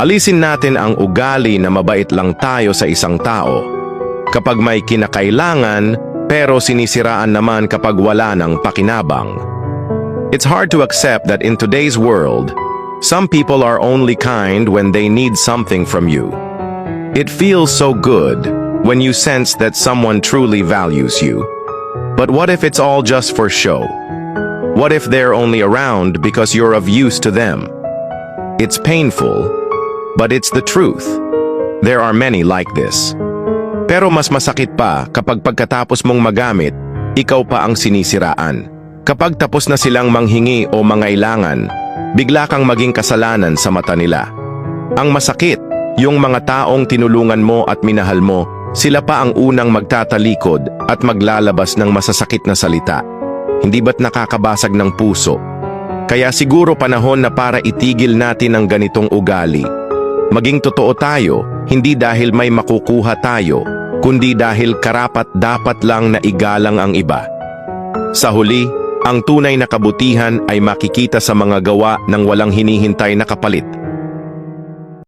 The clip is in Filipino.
Alisin natin ang ugali na mabait lang tayo sa isang tao. Kapag may kinakailangan, pero sinisiraan naman kapag wala ng pakinabang. It's hard to accept that in today's world, some people are only kind when they need something from you. It feels so good when you sense that someone truly values you. But what if it's all just for show? What if they're only around because you're of use to them? It's painful, but it's the truth. There are many like this. Pero mas masakit pa kapag pagkatapos mong magamit, ikaw pa ang sinisiraan. Kapag tapos na silang manghingi o mangailangan, bigla kang maging kasalanan sa mata nila. Ang masakit, yung mga taong tinulungan mo at minahal mo, sila pa ang unang magtatalikod at maglalabas ng masasakit na salita. Hindi ba't nakakabasag ng puso? Kaya siguro panahon na para itigil natin ang ganitong ugali. Maging totoo tayo, hindi dahil may makukuha tayo, kundi dahil karapat dapat lang na igalang ang iba. Sa huli, ang tunay na kabutihan ay makikita sa mga gawa ng walang hinihintay na kapalit.